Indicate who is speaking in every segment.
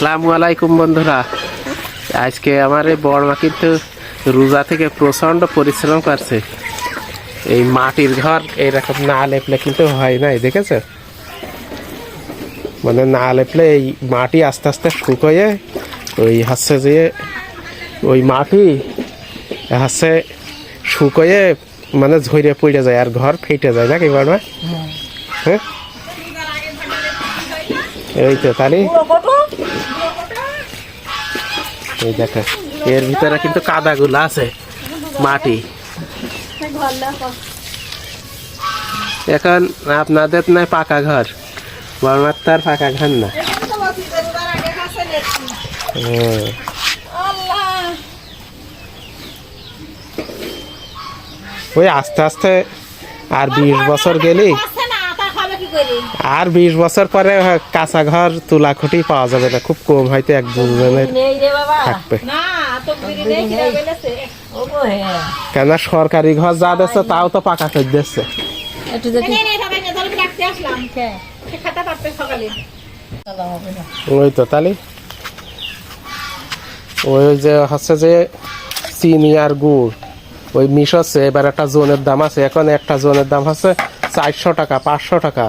Speaker 1: আসসালামু আলাইকুম বন্ধুরা। আজকে আমার এই বড়মা কিন্তু রোজা থেকে প্রচণ্ড পরিশ্রম করছে। এই মাটির ঘর এইরকম না লেপলে কিন্তু হয় নাই দেখেছ? মানে না লেপলে এই মাটি আস্তে আস্তে শুকোয়ে ওই হচ্ছে যে ওই মাটি হচ্ছে শুকোয়ে মানে ঝরে পড়ে যায় আর ঘর ফেটে যায় নাকি বড়মা? হ্যাঁ? এই তো তাহলে। এই দেখো
Speaker 2: এর ভিতরে কিন্তু
Speaker 1: কাদাগুলো আছে,
Speaker 2: মাটি
Speaker 1: এখন আপনাদের নয় পাকা ঘর বর্মার তার পাকা ঘর না হুম। ওই আস্তে আস্তে আর বিশ বছর গেলি আর বিশ বছর পরে কাঁচা ঘর তুলা খুঁটি পাওয়া যাবে না। খুব কম হয়তো এক দুজনের
Speaker 3: থাকবে।
Speaker 1: কেন সরকারি ঘর যা দিচ্ছে তাও তো পাকা করে দিচ্ছে ওই তো তাহলে ওই যে হচ্ছে যে চিনি আর গুড়। ওই মিশ হচ্ছে এবার একটা জোনের দাম আছে এখন একটা জোনের দাম হচ্ছে চারশো টাকা পাঁচশো টাকা।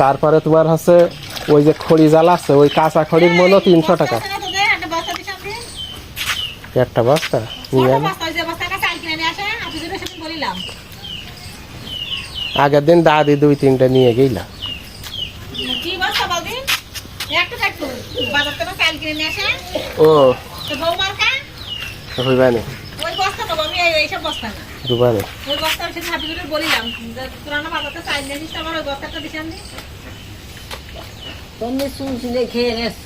Speaker 1: তারপরে তোমার হচ্ছে ওই যে খড়ি জাল আছে ওই কাঁচা খড়ির মূল্য তিনশো টাকা। একটা বস্তা নিয়ে আগের দিন দাদি দুই তিনটা নিয়ে গেলাম ও হইবানি। দুবারে।
Speaker 2: ওই বস্তার সাথে হাবি করে বলিলাম পুরানো বাজারটা চাই জানিস তো আমার ওই বস্তাটা দিশান দি
Speaker 3: তুমি শুনছিলে খেয়ে রেস